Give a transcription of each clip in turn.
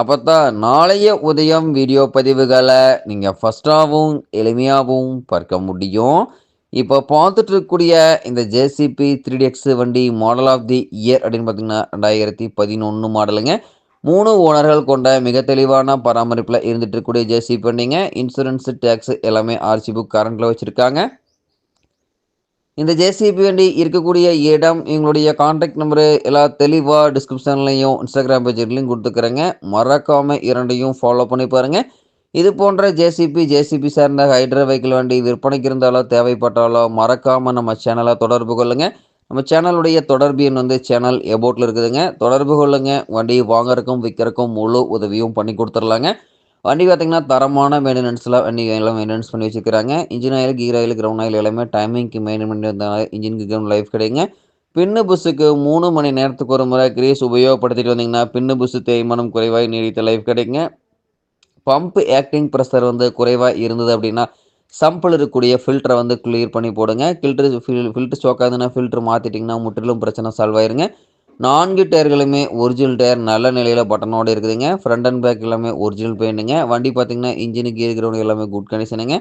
அப்போ தான் நாளைய உதயம் வீடியோ பதிவுகளை நீங்கள் ஃபஸ்ட்டாகவும் எளிமையாகவும் பார்க்க முடியும். இப்போ பார்த்துட்டு இருக்கக்கூடிய இந்த ஜேசிபி த்ரீ எக்ஸ் வண்டி மாடல் ஆஃப் தி இயர் அப்படின்னு பார்த்தீங்கன்னா ரெண்டாயிரத்தி பதினொன்று மாடலுங்க மூணு ஓனர்கள் கொண்ட மிக தெளிவான பராமரிப்பில் இருந்துட்டு இருக்கக்கூடிய ஜேசிபி வண்டிங்க. இன்சூரன்ஸ் டேக்ஸ் எல்லாமே ஆர்சி புக் கரண்ட்டில் வச்சுருக்காங்க. இந்த ஜேசிபி வண்டி இருக்கக்கூடிய இடம் எங்களுடைய காண்டாக்ட் நம்பரு எல்லா தெளிவாக டிஸ்கிரிப்ஷன்லையும் இன்ஸ்டாகிராம் பேஜ்லையும் கொடுத்துக்கிறேங்க. மறக்காமல் இரண்டையும் ஃபாலோ பண்ணி பாருங்கள் இது போன்ற ஜேசிபி ஜேசிபி சார்ந்த ஹைட்ரா வெஹிக்கிள் வண்டி விற்பனைக்கு இருந்தாலோ தேவைப்பட்டாலோ மறக்காமல் நம்ம சேனலை தொடர்பு கொள்ளுங்கள் நம்ம சேனலுடைய தொடர்பு எண் வந்து சேனல் எபோட்டில் இருக்குதுங்க. தொடர்பு கொள்ளுங்கள் வண்டி வாங்குறதுக்கும் விற்கிறக்கும் முழு உதவியும் பண்ணி கொடுத்துர்லாங்க. வண்டி பார்த்திங்கன்னா தரமான மெயின்டெனன்ஸில் வண்டி எல்லாம் மெயின்டெனன்ஸ் பண்ணி வச்சுக்கிறாங்க engine oil gear oil ground oil எல்லாமே டைமிங்க்கு மெயின்டைன் பண்ணி வந்தனால இன்ஜினுக்கு கிரவுண்ட் லைஃப் கிடைங்க பின்னு புஸ்ஸுக்கு மூணு மணி நேரத்துக்கு ஒரு முறை கிரீஸ் உபயோகப்படுத்திட்டு வந்தீங்கன்னா பின்னு புஸ்ஸு தேய்மானம் குறைவாக நீடித்த லைஃப் கிடைங்க பம்ப் ஆக்டிங் ப்ரெஷர் வந்து குறைவாக இருந்தது அப்படின்னா சம்பிள் இருக்கக்கூடிய ஃபில்டரை வந்து கிளியர் பண்ணி போடுங்க. ஃபில்ட்ரு ஃபில் ஃபில்ட்ரு சோக்காதுன்னா ஆகுதுன்னா ஃபில்ட்ரு மாற்றிட்டிங்கன்னா முற்றிலும் பிரச்சனை சால்வ் ஆயிருங்க. நான்கு டயர்களுமே ஒரிஜினல் டயர் நல்ல நிலையில் பட்டனோடு இருக்குதுங்க. ஃப்ரண்ட் அண்ட் பேக் எல்லாமே ஒரிஜினல் பெயிண்ட்டுங்க வண்டி பார்த்தீங்கன்னா இன்ஜினு கீர் கிரவுண்ட் எல்லாமே குட் கண்டிஷனுங்க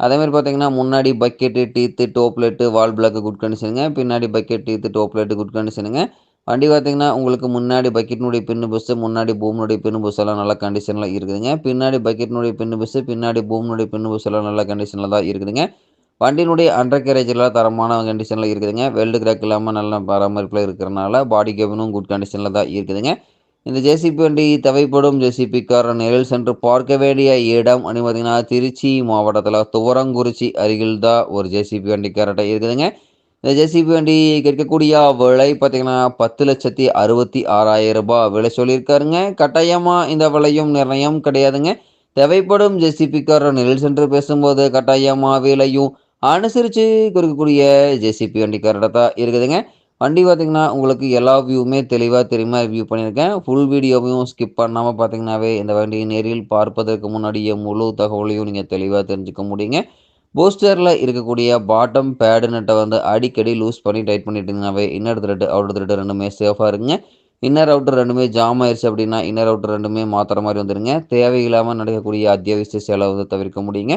அதேமாதிரி பார்த்தீங்கன்னா முன்னாடி பக்கெட்டு டீத்து டோப்லெட்டு வால் பிளாக்கு குட் கண்டிஷனுங்க பின்னாடி பக்கெட் டீத்து டோப்லெட்டு குட் கண்டிஷனுங்க வண்டி பார்த்தீங்கன்னா உங்களுக்கு முன்னாடி பக்கெட்னுடைய பின்னு பஸ்ஸு முன்னாடி பூமினுடைய பின்னு பஸ் எல்லாம் நல்ல கண்டிஷனில் இருக்குதுங்க. பின்னாடி பக்கெட்னுடைய பின்னு பஸ்ஸு பின்னாடி பூமினுடைய பின்னு பஸ் எல்லாம் நல்ல கண்டிஷனில் தான் இருக்குதுங்க. வண்டியினுடைய அண்டர் கேரேஜெலாம் தரமான கண்டிஷனில் இருக்குதுங்க. வெல்டு கிராக் இல்லாமல் நல்ல பராமரிப்பில் இருக்கிறனால பாடி கேபினும் குட் கண்டிஷனில் தான் இருக்குதுங்க. இந்த ஜேசிபி வண்டி தேவைப்படும். ஜேசிபி கார் நேரில் சென்று பார்க்க வேண்டிய இடம் அப்படின்னு பார்த்தீங்கன்னா திருச்சி மாவட்டத்தில் துவரங்குறிச்சி அருகில் தான் ஒரு ஜேசிபி வண்டி கரெக்டாக இருக்குதுங்க. இந்த ஜேசிபி வண்டி கேட்கக்கூடிய விலை பார்த்தீங்கன்னா பத்து லட்சத்தி அறுபத்தி ஆறாயிரம் ரூபாய் விலை சொல்லியிருக்காருங்க. கட்டாயமாக இந்த விலையும் நிர்ணயம் கிடையாதுங்க. தேவைப்படும் ஜேசிபிக்காரர் நெல் சென்று பேசும்போது கட்டாயமாக விலையும் அனுசரித்து கொடுக்கக்கூடிய ஜேசிபி வண்டி கரெக்டாக தான் இருக்குதுங்க. வண்டி பார்த்திங்கன்னா உங்களுக்கு எல்லா வியூவுமே தெளிவாக தெரியுமா வியூ பண்ணியிருக்கேன். ஃபுல் வீடியோவையும் ஸ்கிப் பண்ணாமல் பார்த்தீங்கன்னாவே இந்த வண்டியை நேரில் பார்ப்பதற்கு முன்னாடியே முழு தகவலையும் நீங்கள் தெளிவாக தெரிஞ்சுக்க முடியுங்க. போஸ்டரில் இருக்கக்கூடிய பாட்டம் பேடு நட்டை வந்து அடிக்கடி லூஸ் பண்ணி டைட் பண்ணிட்டீங்கன்னாவே இன்னர் த்ரெட்டு அவுட்டர் த்ரெட்டு ரெண்டுமே சேஃபாக இருக்குங்க. இன்னர் அவுட்டர் ரெண்டுமே ஜாம் ஆயிடுச்சு அப்படின்னா இன்னர் அவுட்டர் ரெண்டுமே மாற்றுற மாதிரி வந்துடுங்க தேவையில்லாமல் நடக்கக்கூடிய அத்தியாவசிய செலவு வந்து தவிர்க்க முடியுங்க.